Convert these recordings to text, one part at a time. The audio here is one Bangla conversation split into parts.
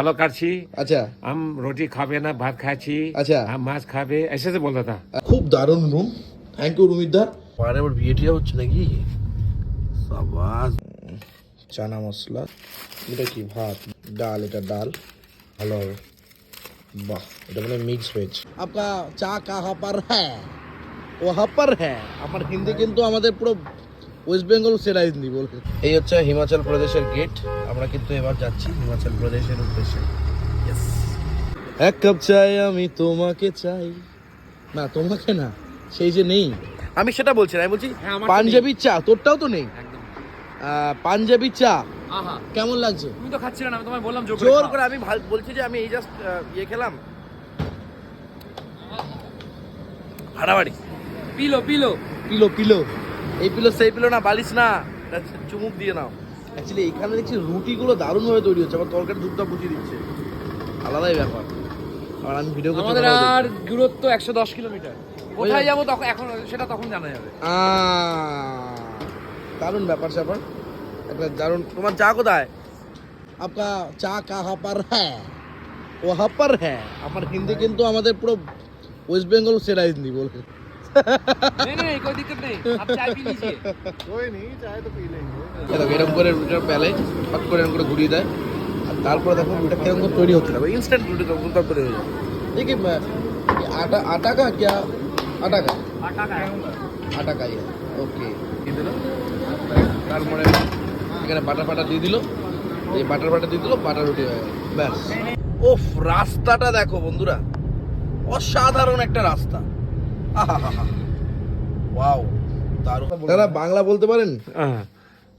खालो কাটছি আচ্ছা। আম রুটি খাবে না ভাত খাচ্ছি। আচ্ছা। আম মাছ খাবে এসে से बोल খুব দারুণ রুম থ্যাংক ইউ রুমিদা পারে আবার বিয়েটিয়া হচ্ছে নাকি? সাবাস। চানা মশলা। এটা কি ভাত? ডাল এটা ডাল। ভালো হবে। বাহ এটা মানে মিক্স ভেজ আপনার চা কাহা পার হ্যাঁ ও হাপার হ্যাঁ আমার হিন্দি কিন্তু আমাদের পুরো ওয়েস্ট বেঙ্গল সেরা হিন্দি বলবে এই হচ্ছে হিমাচল প্রদেশের গেট আমরা কিন্তু এবার যাচ্ছি হিমাচল প্রদেশের উদ্দেশ্যে। এক কাপ চাই আমি তোমাকে চাই। না তোমাকে না সেই যে নেই। আমি সেটা বলছি না আমি বলছি হ্যাঁ, পাঞ্জাবি চা তোরটাও তো নেই? পাঞ্জাবি চা। কেমন লাগছে? তুমি তো খাচ্ছিলে না আমি তোমায় বললাম জোর করে আমি ভাল- বলছি যে আমি এই জাস্ট ইয়ে খেলাম। হাড়াবাড়ি। Pillow pillow. Pillow pillow. এই পিলো সেই পিলো না বালিশ না। চুমুক দিয়ে নাও। অ্যাকচুয়ালি এখানে দেখছি রুটিগুলো দারুণভাবে তৈরি হচ্ছে আবার তরকারি দুধটা বুঝিয়ে দিচ্ছে। আলাদাই ব্যাপার। আর আমি ভিডিও আমাদের আর দূরত্ব একশো দশ কিলোমিটার। কোথায় যাব তখন এখন সেটা তখন জানা যাবে। দারুণ ব্যাপার স্যাপার। একটা দারুণ তোমার চা কোথায়? আপকা চা কাহা পার হ্যাঁ। ওহা পার হ্যাঁ। আমার হিন্দি কিন্তু আমাদের পুরো ওয়েস্ট বেঙ্গল সেরা হিন্দি বলবে नहीं नहीं कोई दिक्कत नहीं आप चाय पी लीजिए দেখো এরকম করে রুটিটা পেলে হট করে এরকম করে ঘুরিয়ে দেয় আর তারপরে দেখো রুটিটা কিরকম করে তৈরি হচ্ছে দেখো ইনস্ট্যান্ট রুটি তখন তখন তৈরি হয়ে যায় দেখি আটা আটা কা क्या আটা কা आटा का है আটা খাই ওকে দিয়ে দিল তারপরে এখানে বাটার বাটার দিয়ে দিল এই বাটার বাটার দিয়ে দিল বাটার রুটি হয়ে গেল ব্যাস ওফ রাস্তাটা দেখো বন্ধুরা অসাধারণ একটা রাস্তা दादा बांग्ला बोलते हाँ।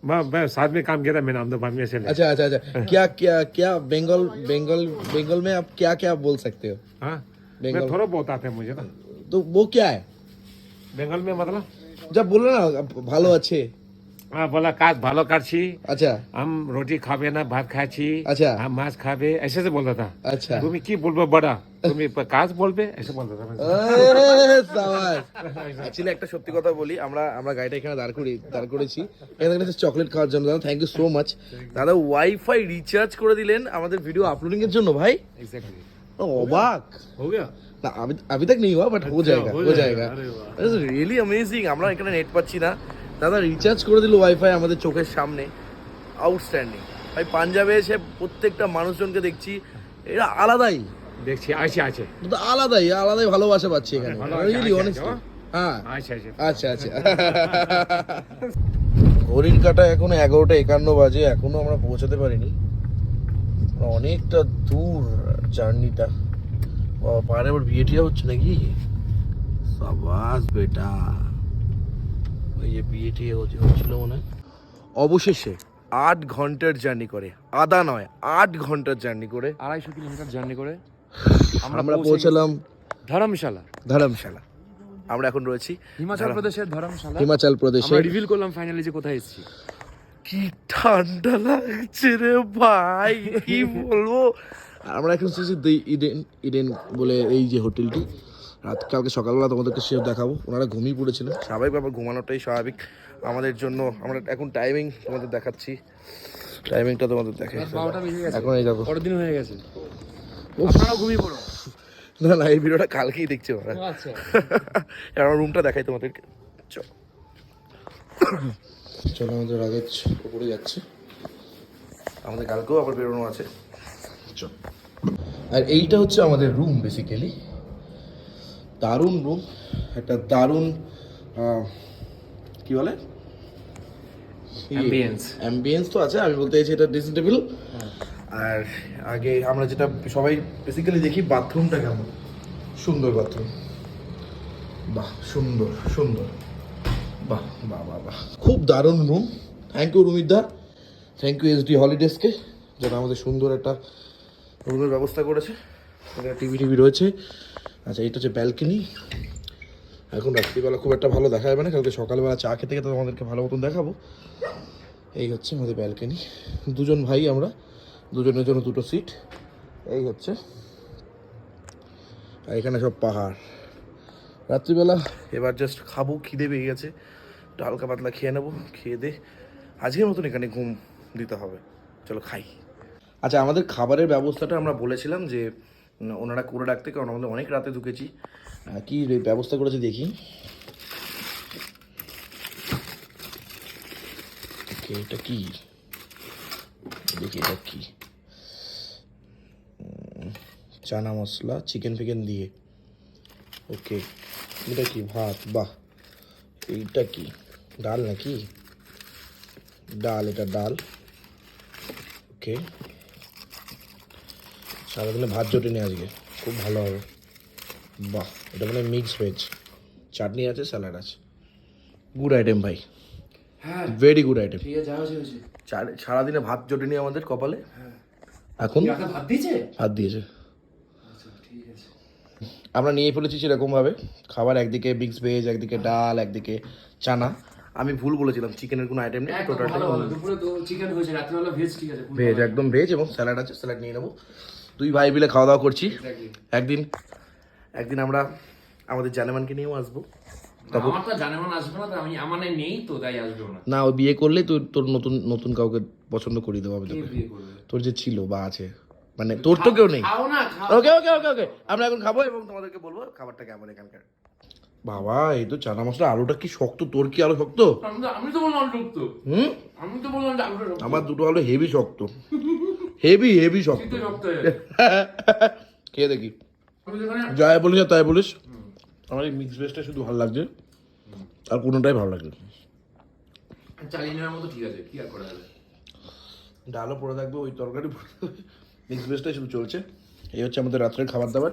मैं मैं साथ में काम किया था में अच्छा अच्छा अच्छा। हाँ। क्या क्या क्या बंगाल बंगाल बंगाल में आप क्या क्या बोल सकते हो? हाँ। मैं थोड़ा बहुत आते मुझे ना। तो वो क्या है? बंगाल में मतलब? जब बोलो ना भालो अच्छे। बोला काज भालो काटछी अच्छा हम रोटी खावे ना भात खाछी अच्छा हम मांस खावे ऐसे से बोल रहा তুমি কাজ বলবে এসে বলবে একটা সত্যি কথা বলি আমরা আমরা গাড়িটা এখানে দাঁড় করি দাঁড় করেছি। এখানে চকলেট খাওয়ার জন্য দাদা থ্যাংক ইউ সো মাচ দাদা ওয়াইফাই রিচার্জ করে দিলেন আমাদের ভিডিও আপলোডিং এর জন্য ভাই। অবাক। হো না আমি তাক तक नहीं हुआ बट हो जाएगा हो जाएगा রিয়েলি অ্যামেজিং আমরা এখানে নেট পাচ্ছি না। দাদা রিচার্জ করে দিল ওয়াইফাই আমাদের চোখের সামনে। আউটস্ট্যান্ডিং ভাই পাঞ্জাবে এসে প্রত্যেকটা মানুষজনকে দেখছি এটা আলাদাই। দেখছি আছে আছে। আলাদাই আলাদাই ভালোবাসা পাচ্ছি এখানে। রিয়েলি আছে, অনেস্টলি হ্যাঁ। আচ্ছা আচ্ছা আচ্ছা আচ্ছা। ঘড়ির কাটা এখন এগারোটা একান্ন বাজে এখনও আমরা পৌঁছাতে পারিনি। অনেকটা দূর জার্নিটা। পাহাড়ে আবার বিয়ে হচ্ছে নাকি? সাবাস বেটা। ওই যে বিয়ে টিয়ে হচ্ছিল মনে হয়। অবশেষে আট ঘণ্টার জার্নি করে। আদা নয় আট ঘণ্টার জার্নি করে। আড়াইশো কিলোমিটার জার্নি করে। আমরা পৌঁছালাম ধর্মশালা। ধর্মশালা। আমরা এখন রয়েছি হিমাচল প্রদেশের ধর্মশালা। হিমাচল প্রদেশে রিভিল করলাম ফাইনালি যে কোথায় এসেছি। কি ঠান্ডা লাগছে রে ভাই কি বলব? আমরা এখন দি ইডেন ইডেন বলে এই যে হোটেলটি। রাত কালকে সকালবেলা তোমাদেরকে সে দেখাবো। ওনারা ঘুমিয়ে পড়েছিলেন স্বাভাবিক ব্যাপার ঘুমানোটাই স্বাভাবিক। আমাদের জন্য আমরা এখন টাইমিং তোমাদের দেখাচ্ছি। টাইমিংটা তোমাদের গেছে। এখন এই দেখো। পরের দিন হয়ে গেছে। আপনারাও ঘুমিয়ে পড়ো। না না এই ভিডিওটা কালকেই দেখছি ওরা। আচ্ছা। আমার রুমটা দেখাই তোমাদেরকে। চলো চলো আমাদের লাগেজ উপরে যাচ্ছে। আমাদের কালকেও আবার বেরোনো আছে। চলো আর এইটা হচ্ছে আমাদের রুম বেসিক্যালি দারুণ রুম একটা দারুণ কি বলে. অ্যাম্বিয়েন্স তো আছে আমি বলতে চাইছি এটা ড্রেসিং টেবিল আর আগে আমরা যেটা সবাই বেসিক্যালি দেখি বাথরুমটা কেমন? সুন্দর বাথরুম বাহ সুন্দর সুন্দর। বাহ বাহ বাহ বাহ। খুব দারুণ রুম থ্যাংক ইউ রুমিদা থ্যাংক ইউ এসডি হলিডেজকে যারা আমাদের সুন্দর একটা রুমের ব্যবস্থা করেছে। টিভি টিভি রয়েছে। আচ্ছা এটা হচ্ছে ব্যালকনি এখন রাত্রিবেলা খুব একটা ভালো দেখা যাবে না। কালকে সকালবেলা চা খেতে খেতে তোমাদেরকে ভালো মতন দেখাবো। এই হচ্ছে আমাদের ব্যালকনি দুজন ভাই আমরা, দুজনের জন্য দুটো সিট এই হচ্ছে। আর এখানে সব পাহাড়। রাত্রিবেলা এবার জাস্ট খাব, খিদে পেয়ে গেছে। একটু হালকা পাতলা খেয়ে নেব, খেয়ে দে। আজকের মতন এখানে ঘুম দিতে হবে। চলো খাই। আচ্ছা আমাদের খাবারের ব্যবস্থাটা আমরা বলেছিলাম যে ওনারা করে রাখতে কারণ আমাদের অনেক রাতে ঢুকেছি। কি ব্যবস্থা করেছে দেখি। ওকে এটা কি? দেখি, এটা কি? চানা মশলা চিকেন ফিকেন দিয়ে। ওকে, এটা কি? ভাত, বাহ। এইটা কি? ডাল নাকি? ডাল, এটা ডাল। ওকে। সারাদিনে ভাত জোটেনি আজকে। খুব ভালো হবে। বাহ এটা মানে মিক্স ভেজ চাটনি আছে স্যালাড আছে। গুড আইটেম ভাই। হ্যাঁ। ভেরি গুড আইটেম সারাদিনে ভাত জোটেনি আমাদের কপালে? এখন? ভাত দিয়েছে? ভাত দিয়েছে। আচ্ছা ঠিক আছে। আমরা নিয়ে ফেলেছি সেরকমভাবে। খাবার একদিকে মিক্স ভেজ একদিকে ডাল একদিকে চানা। আমি ভুল বলেছিলাম চিকেনের কোনো আইটেম নেই আছে ভেজ একদম ভেজ এবং স্যালাড আছে স্যালাড নিয়ে নেব। দুই ভাই মিলে খাওয়া দাওয়া করছি। একদিন একদিন আমরা আমাদের জানেমানকে নিয়েও আসব। না আমি নেই তো না। না ও বিয়ে করলে তুই তোর নতুন নতুন কাউকে পছন্দ করিয়ে দেবো আমি তোকে। তোর যে ছিল বা আছে মানে তোর তো কেউ নেই। ওকে ওকে ওকে ওকে আমরা এখন খাব এবং তোমাদেরকে বলব খাবারটা কেমন এখানকার। বাবা এই তো চানা মশলা আলুটা কি শক্ত? তোর কি আলু শক্ত? আমি তো বললাম যুক্ত হুম? আমি তো বললাম আমার দুটো আলু হেভি শক্ত। হেভি হেভি শক্ত। খেয়ে দেখি। যাই বলিস আর তাই বলিস। আমার এই মিক্স ভেজটা শুধু ভালো লাগছে। আর কোনোটাই ভালো লাগছে চালিয়ে নেওয়ার মতো ঠিক আছে। কি আর করা যাবে? ডালও পড়ে থাকবে ওই তরকারি মিক্স ভেজটাই শুধু চলছে। এই হচ্ছে আমাদের রাত্রের খাবার দাবার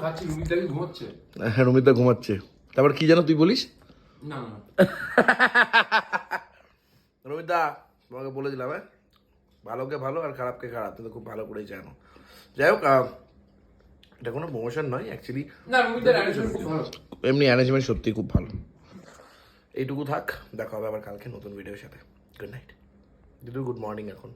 খাচ্ছি দাবি হ্যাঁ রমিতা ঘুমাচ্ছে। তারপর কি জানো তুই বলিস? না না। রমিতা তোমাকে বলে দিলাম হ্যাঁ? ভালোকে ভালো আর খারাপকে খারাপ তুমি তো খুব ভালো করেই জানো। যাই হোক এটা কোনো প্রমোশন নয় অ্যাকচুয়ালি এমনি অ্যারেঞ্জমেন্ট সত্যি খুব ভালো। এইটুকু থাক দেখা হবে আবার কালকে নতুন ভিডিওর সাথে। গুড নাইট দিদু গুড মর্নিং এখন।